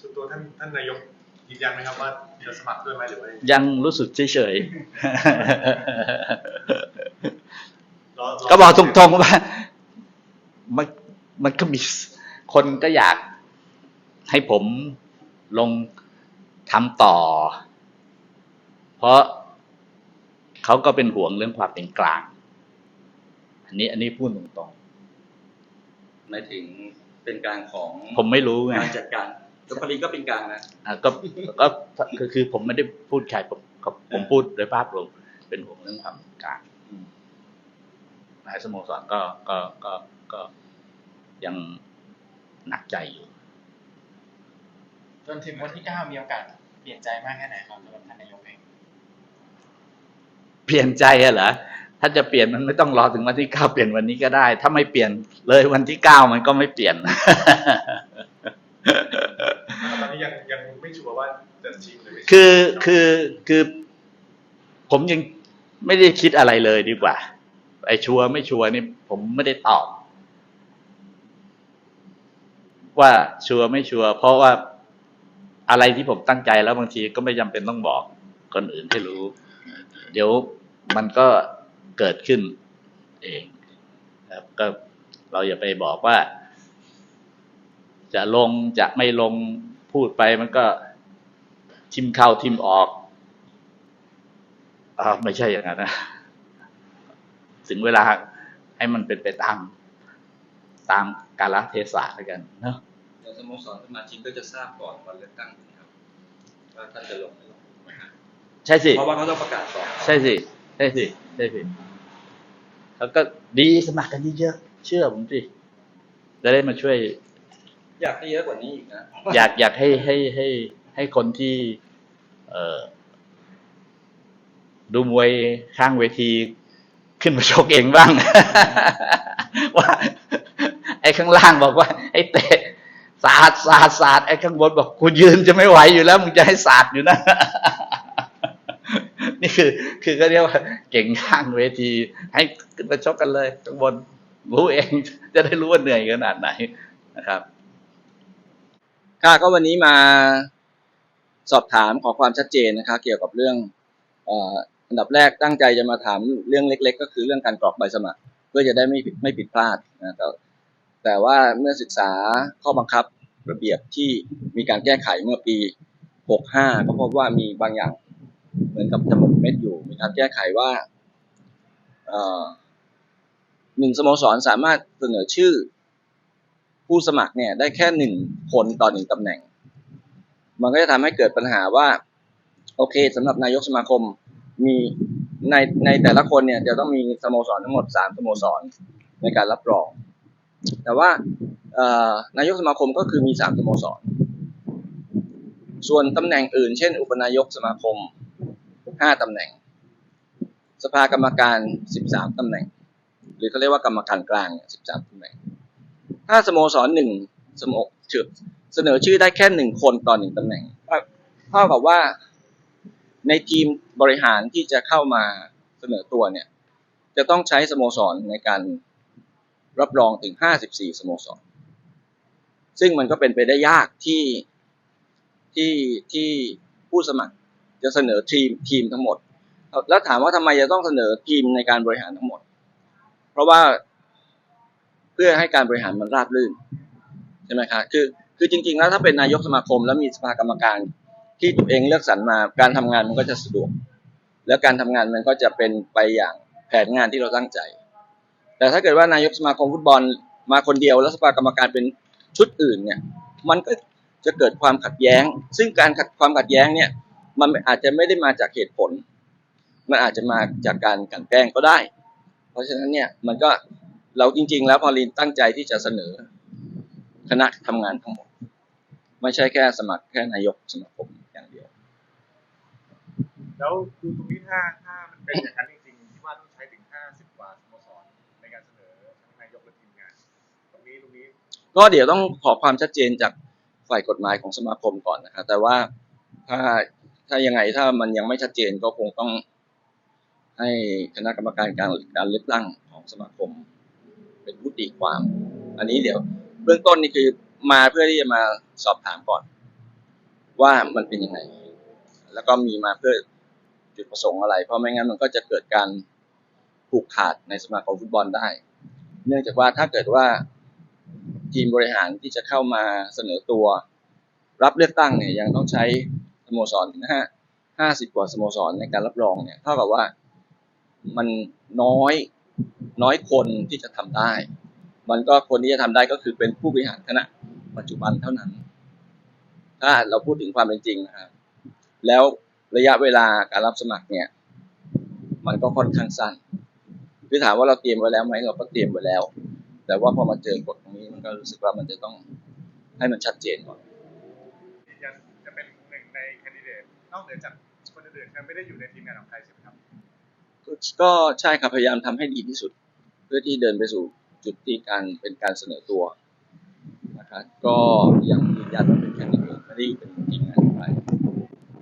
ส่วนตัวท่านท่านนายกยืนยันไหมครับว่าจะสมัครด้วยไหมหรือว่ายังรู้สึกเฉยรอรๆก็บอกตรงๆว่ามันมันก็มีคนก็อยากให้ผมลงทำต่อ เพราะเขาก็เป็นห่วงเรื่องความเป็นกลาง อันนี้อันนี้พูดตรงหมายถึงเป็นกลางของๆผมไม่รู้ไงการจัดการ สุพรีก็เป็นกลางนะอะก็ก็คือคือผมไม่ได้พูดใครผมผมผมพูดโดยภาพรวมเป็นห่วงเรื่องความเป็นกลางอืมนายสโมสรก็ก็ก็ก็ยังหนักใจอยู่ จนถึงวันที่เก้ามีโอกาสเปลี่ยนใจมากแค่ไหนครับสำหรับท่านนายกเองเปลี่ยนใจอะเหรอถ้าจะเปลี่ยนมันไม่ต้องรอถึงวันที่เก้าเปลี่ยนวันนี้ก็ได้ ถ้าไม่เปลี่ยนเลยวันที่เก้ามันก็ไม่เปลี่ยนตอ นี้ยังยังไม่ชัวร์ว่าจะชิงหรือไม่ชิงคือคือคือผมยังไม่ได้คิดอะไรเลยดีกว่า ไอ้ชัวร์ไม่ชัวร์นี่ผมไม่ได้ตอบ ว่าชัวร์ไม่ชัวร์เพราะว่าอะไรที่ผมตั้งใจแล้วบางทีก็ไม่จำเป็นต้องบอกคนอื่นให้รู้ เดี๋ยวมันก็เกิดขึ้นเองครับก็เราอย่าไปบอกว่า จะลงจะไม่ลง พูดไปมันก็ทิมเข้าทิมออกอ่าไม่ใช่อย่างนั้นนะ ถึงเวลาให้มันเป็นไปตาม ตามกาลเทศะแล้วกันเนาะเดี๋ยวสโมสรสมาชิกก็จะทราบก่อนวันเลือกตั้งนะครับว่าท่านจะลงไม่ลงถูกไหมฮะใช่สิเพราะว่าเขาต้องประกาศก่อนใช่สิใช่สิใช่สิแล้วก็ดีสมัครกันเยอะๆเชื่อผมสิจะได้มาช่วย อยากให้เยอะกว่านี้อีกนะอยากอยากให้ให้ให้ให้คนที่ เออดูมวยข้างเวทีขึ้นมาชกเองบ้าง ว่า ไอ้ข้างล่างบอกว่า ไอ้เตะสาดสาดสาดไอ้ข้างบนบอกกูยืนจะไม่ไหวอยู่แล้วมึงจะให้สาดอยู่นะ นี่คือ คือก็เรียกว่า เก่งข้างเวที ให้ขึ้นมาชกกันเลย ข้างบนรู้เอง จะได้รู้ว่าเหนื่อยขนาดไหนนะครับ ค่ะก็วันนี้มาสอบถามขอความชัดเจนนะคะ เกี่ยวกับเรื่องอ่ออันดับแรกตั้งใจจะมาถามเรื่องเล็ก ๆ ก็คือเรื่องการกรอกใบสมัคร เพื่อจะได้ไม่ไม่ผิดพลาดนะแต่แต่ว่าเมื่อศึกษาข้อบังคับระเบียบที่มีการแก้ไขเมื่อปี 65 ก็พบว่ามีบางอย่างเหมือนกับจะหมกเม็ดอยู่มีการแก้ไขว่าอ่อหนึ่งสโมสรสามารถเสนอชื่อ ผู้สมัครเนี่ยได้แค่หนึ่งคนต่อหนึ่งตำแหน่ง มันก็จะทำให้เกิดปัญหาว่า โอเคสำหรับนายกสมาคมมีในในแต่ละคนเนี่ยจะต้องมีสโมสรทั้งหมดสามสโมสรในการรับรอง แต่ว่านายกสมาคมก็คือมีสามสโมสร ส่วนตำแหน่งอื่น เช่น อุปนายกสมาคมห้าตำแหน่ง สภากรรมการสิบสามตำแหน่ง หรือเขาเรียกว่ากรรมการกลางสิบสามตำแหน่ง ถ้าสโมสรหนึ่งสโมชื่อเสนอชื่อได้แค่หนึ่งคนต่อหนึ่งตำแหน่งเท่ากับว่าในทีมบริหารที่จะเข้ามาเสนอตัวเนี่ย จะต้องใช้สโมสรในการรับรองถึงห้าสิบสี่สโมสร ซึ่งมันก็เป็นไปได้ยากที่ที่ที่ผู้สมัครจะเสนอทีมทีมทั้งหมด แล้วถามว่าทำไมจะต้องเสนอทีมในการบริหารทั้งหมด เพราะว่า พื่อให้การบริหารมันราบรื่นใช่ไหมครับคือคือจริง ๆ แล้วถ้าเป็นนายกสมาคม แล้วมีสภากรรมการที่ตัวเองเลือกสรรมา การทำงานมันก็จะสะดวก แล้วการทำงานมันก็จะเป็นไปอย่างแผนงานที่เราตั้งใจ แต่ถ้าเกิดว่านายกสมาคมฟุตบอลมาคนเดียว แล้วสภากรรมการเป็นชุดอื่นเนี่ย มันก็จะเกิดความขัดแย้ง ซึ่งการขัดความขัดแย้งเนี่ย มันอาจจะไม่ได้มาจากเหตุผล มันอาจจะมาจากการกลั่นแกล้งก็ได้ เพราะฉะนั้นเนี่ยมันก็ เราจริง ๆ แล้วพอลินตั้งใจที่จะเสนอ คณะทำงานทั้งหมด ไม่ใช่แค่สมัครแค่นายกสมาคมอย่างเดียว แล้วดูตรงนี้ถ้าถ้ามันเป็นอย่างนั้นจริงๆที่ว่าต้องใช้ถึงห้าสิบกว่าสโมสรในการเสนอทั้งนายกและทีมงาน ตรงนี้ตรงนี้ ก็เดี๋ยวต้องขอความชัดเจนจากฝ่ายกฎหมายของสมาคมก่อนนะครับแต่ว่าถ้าถ้ายังไงถ้ามันยังไม่ชัดเจนก็คงต้องให้คณะกรรมการการการเลือกตั้งของสมาคม เป็นผู้ตีความ อันนี้เดี๋ยว เบื้องต้นนี่คือมาเพื่อที่จะมาสอบถามก่อน ว่ามันเป็นยังไง แล้วก็มีมาเพื่อจุดประสงค์อะไร เพราะไม่งั้นมันก็จะเกิดการผูกขาดในสมาคมฟุตบอลได้ เนื่องจากว่าถ้าเกิดว่าทีมบริหารที่จะเข้ามาเสนอตัวรับเลือกตั้งเนี่ยยังต้องใช้สโมสรถึงห้าห้าสิบกว่าสโมสรในการรับรองเนี่ยเท่ากับว่ามันน้อย น้อยคนที่จะทำได้ มันก็คนที่จะทำได้ก็คือเป็นผู้บริหารคณะปัจจุบันเท่านั้น ถ้าเราพูดถึงความเป็นจริงนะครับ แล้วระยะเวลาการรับสมัครเนี่ย มันก็ค่อนข้างสั้นคือถามว่าเราเตรียมไว้แล้วไหมเราก็เตรียมไว้แล้ว แต่ว่าพอมาเจอกฎตรงนี้มันก็รู้สึกว่ามันจะต้องให้มันชัดเจนก่อนจะเป็นหนึ่งในแคนดิเดตนอกเหนือจากคนอื่นๆที่ไม่ได้อยู่ในทีมงานของใครใช่ไหมครับ ก็ใช่ครับพยายามทำให้ดีที่สุด เพื่อที่เดินไปสู่จุดที่การเป็นการเสนอตัวนะครับก็ยังยืนยันว่าเป็นแค่นดิเดตไม่ได้อยู่เป็นทีมงานองใคร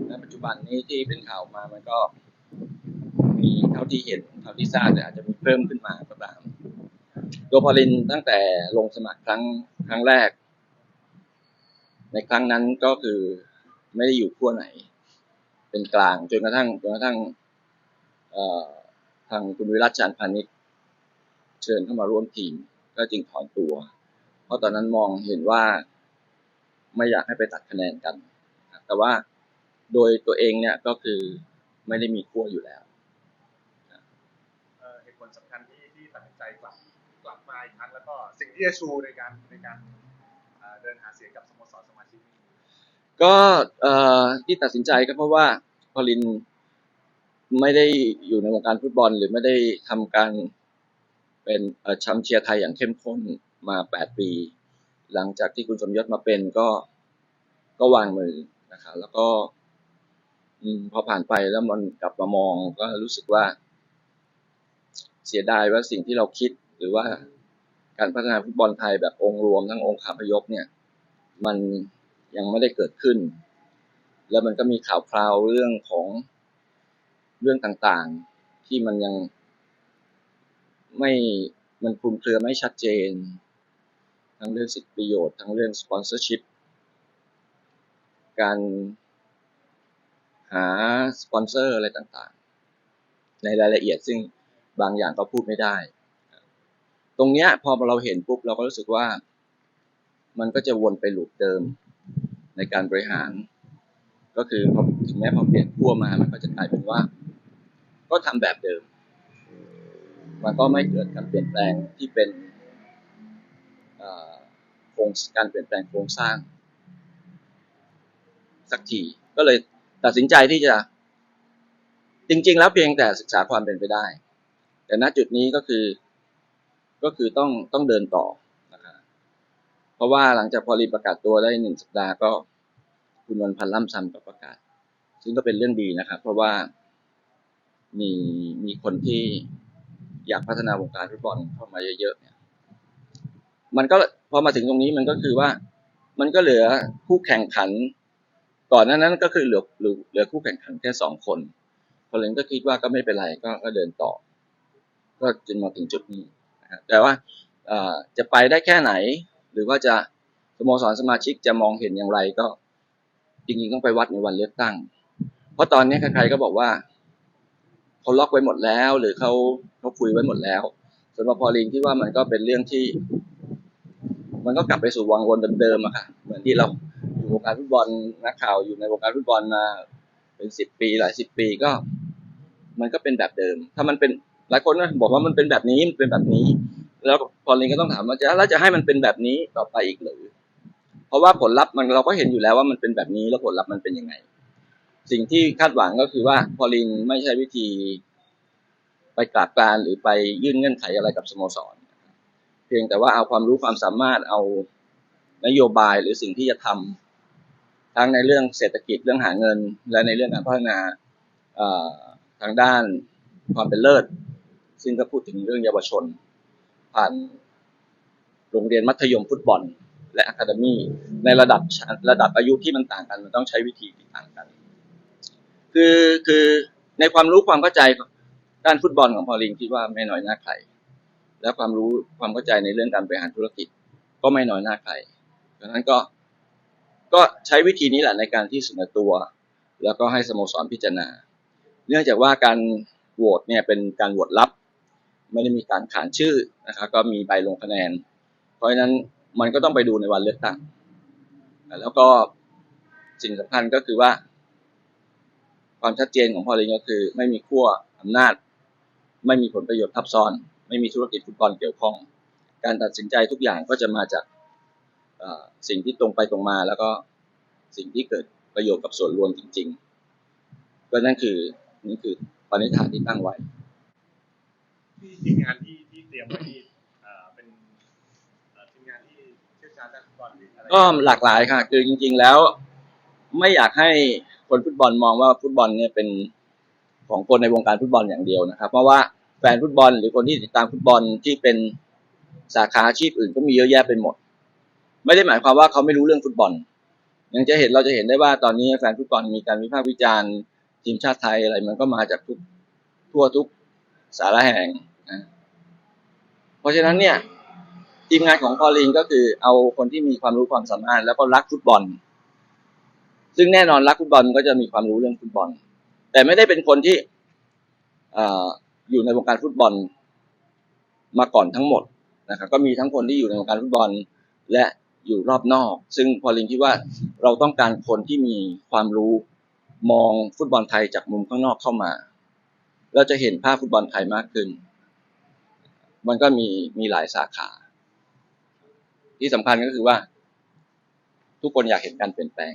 และปัจจุบันนี้ที่เป็นข่าวมามันก็ มีเท่าที่เห็นเท่าที่ทราบแต่อาจจะมีเพิ่มขึ้นมาก็ตามตัวพอลินตั้งแต่ลงสมัครครั้งครั้งแรก ในครั้งนั้นก็คือไม่ได้อยู่ขั้วไหน เป็นกลางจนกระทั่งจนกระทั่ง เอ่อ ทางคุณวิรัชชานพานิชเชิญเข้ามาร่วมทีม ก็จึงถอนตัว เพราะตอนนั้นมองเห็นว่าไม่อยากให้ไปตัดคะแนนกัน แต่ว่าโดยตัวเองเนี่ยก็คือไม่ได้มีขั้วอยู่แล้วเอ่อเหตุผลสำคัญที่ที่ตัดสินใจกลับกลับมาอีกครั้งแล้วก็สิ่งที่จะชูในการในการเอ่อเดินหาเสียงกับสโมสรสมาชิกก็เอ่อที่ตัดสินใจก็เพราะว่าพอลิน ไม่ได้อยู่ในวงการฟุตบอล หรือไม่ได้ทำการเป็นเอ่อแชมป์เชียร์ไทยอย่างเข้มข้นมา 8 ปี หลังจากที่คุณสมยศมาเป็นก็ก็วางมือนะครับแล้วก็พอผ่านไปแล้วมันกลับมามองก็รู้สึกว่า เสียดายว่าสิ่งที่เราคิดหรือว่าการพัฒนาฟุตบอลไทยแบบองค์รวมทั้งองค์คาพยพเนี่ย มันยังไม่ได้เกิดขึ้น แล้วมันก็มีข่าวคราวเรื่องของ เรื่องต่างๆ ที่มันยังไม่มันคลุมเครือไม่ชัดเจน ทั้งเรื่องสิทธิประโยชน์ ทั้งเรื่องสปอนเซอร์ชิพการหาสปอนเซอร์อะไรต่างๆ ในรายละเอียดซึ่งบางอย่างก็พูดไม่ได้ ตรงเนี้ยพอเราเห็นปุ๊บเราก็รู้สึกว่า มันก็จะวนไปหลูปเดิมในการบริหาร ก็คือพอถึงแม้พอเปลี่ยนขั้วมามันก็จะกลายเป็นว่า ก็ทำแบบเดิม มันก็ไม่เกิดการเปลี่ยนแปลงที่เป็นโครงการเปลี่ยนแปลงโครงสร้าง สักทีก็เลยตัดสินใจที่จะ จริง ๆ แล้วเพียงแต่ศึกษาความเป็นไปได้ แต่ณจุดนี้ก็คือก็คือต้องต้องเดินต่อนะครับเพราะว่าหลังจากพอรีประกาศตัวได้หนึ่งสัปดาห์ก็คุณวันพันล่ำซ้ำก็ประกาศ ซึ่งก็เป็นเรื่องดีนะครับ เพราะว่า มีมีคนที่อยากพัฒนาวงการฟุตบอลเข้ามาเยอะๆเนี่ย มันก็พอมาถึงตรงนี้มันก็คือว่า มันก็เหลือคู่แข่งขัน ก่อนหน้านั้นก็คือเหลือเหลือคู่แข่งขันแค่สองคนพอเลนก็คิดว่าก็ไม่เป็นไรก็ก็เดินต่อ ก็จนมาถึงจุดนี้แต่ว่าจะไปได้แค่ไหน หรือว่าจะสโมสรสมาชิกจะมองเห็นอย่างไรก็จริงๆต้องไปวัดในวันเลือกตั้ง เพราะตอนนี้ใครๆก็บอกว่า เขาล็อกไว้หมดแล้ว หรือเขาเขาคุยไว้หมดแล้วส่วนพอลินคิดว่ามันก็เป็นเรื่องที่ มันก็กลับไปสู่วังวนเดิมๆอะค่ะ เหมือนที่เราอยู่วงการฟุตบอลนักข่าวอยู่ในวงการฟุตบอลมาเป็นสิบปีหลายสิบปีก็ มันก็เป็นแบบเดิม ถ้ามันเป็นหลายคนก็บอกว่ามันเป็นแบบนี้มันเป็นแบบนี้ แล้วพอลินก็ต้องถามว่าจะแล้วจะให้มันเป็นแบบนี้ต่อไปอีกหรือ เพราะว่าผลลัพธ์มันเราก็เห็นอยู่แล้วว่ามันเป็นแบบนี้แล้วผลลัพธ์มันเป็นยังไง สิ่งที่คาดหวังก็คือว่าพอลินไม่ใช่วิธี ไปกราบกานหรือไปยื่นเงื่อนไขอะไรกับสโมสร เพียงแต่ว่าเอาความรู้ความสามารถเอานโยบายหรือสิ่งที่จะทำทั้งในเรื่องเศรษฐกิจเรื่องหาเงิน และในเรื่องการพัฒนาทางด้านความเป็นเลิศ ซึ่งก็พูดถึงเรื่องเยาวชน ผ่านโรงเรียนมัธยมฟุตบอล และอะคาเดมี่ในระดับระดับอายุที่มันต่างกัน มันต้องใช้วิธีที่ต่างกัน คือคือในความรู้ความเข้าใจด้านฟุตบอลของพอลินคิดว่าไม่น้อยหน้าใคร และความรู้ความเข้าใจในเรื่องการบริหารธุรกิจ ก็ไม่น้อยหน้าใครดังนั้นก็ก็ใช้วิธีนี้แหละในการที่เสนอตัว แล้วก็ให้สโมสรพิจารณา เนื่องจากว่าการโหวตเนี่ยเป็นการโหวตลับ ไม่ได้มีการขานชื่อนะครับก็มีใบลงคะแนน เพราะฉะนั้นมันก็ต้องไปดูในวันเลือกตั้ง แล้วก็สิ่งสำคัญก็คือว่า ความชัดเจนของพอลิงก็คือ ไม่มีขั้วอำนาจ ไม่มีผลประโยชน์ทับซ้อน ไม่มีธุรกิจฟุตบอลเกี่ยวข้อง การตัดสินใจทุกอย่างก็จะมาจากเอ่อสิ่งที่ตรงไปตรงมา แล้วก็สิ่งที่เกิดประโยชน์กับส่วนรวมจริง ๆ ก็นั่นคือนี่คือปณิธานที่ตั้งไว้ที่ทีมงานที่ที่เตรียมไว้ที่เอ่อเป็นเอ่อทีมงานที่เชี่ยวชาญด้านฟุตบอลหรืออะไรก็หลากหลายค่ะ คือจริง ๆ แล้วไม่อยากให้ คนฟุตบอลมองว่าฟุตบอลเนี่ยเป็นของคนในวงการฟุตบอลอย่างเดียวนะครับ เพราะว่าแฟนฟุตบอลหรือคนที่ติดตามฟุตบอลที่เป็นสาขาอาชีพอื่นก็มีเยอะแยะไปหมด ไม่ได้หมายความว่าเขาไม่รู้เรื่องฟุตบอลยังจะเห็นเราจะเห็นได้ว่าตอนนี้แฟนฟุตบอลมีการวิพากษ์วิจารณ์ทีมชาติไทยอะไรมันก็มาจากทุกทั่วทุกสารแห่งนะเพราะฉะนั้นเนี่ยทีมงานของพอลิงก็คือเอาคนที่มีความรู้ความสามารถแล้วก็รักฟุตบอล ซึ่งแน่นอนรักฟุตบอลก็จะมีความรู้เรื่องฟุตบอล แต่ไม่ได้เป็นคนที่อออยู่ในวงการฟุตบอลมาก่อนทั้งหมดนะครับก็มีทั้งคนที่อยู่ในวงการฟุตบอลและอยู่รอบนอก ซึ่งพอลิงคิดว่าเราต้องการคนที่มีความรู้มองฟุตบอลไทยจากมุมข้างนอกเข้ามา เราจะเห็นภาพฟุตบอลไทยมากขึ้น มันก็มีมีหลายสาขา ที่สำคัญก็คือว่า ทุกคนอยากเห็นการเปลี่ยนแปลง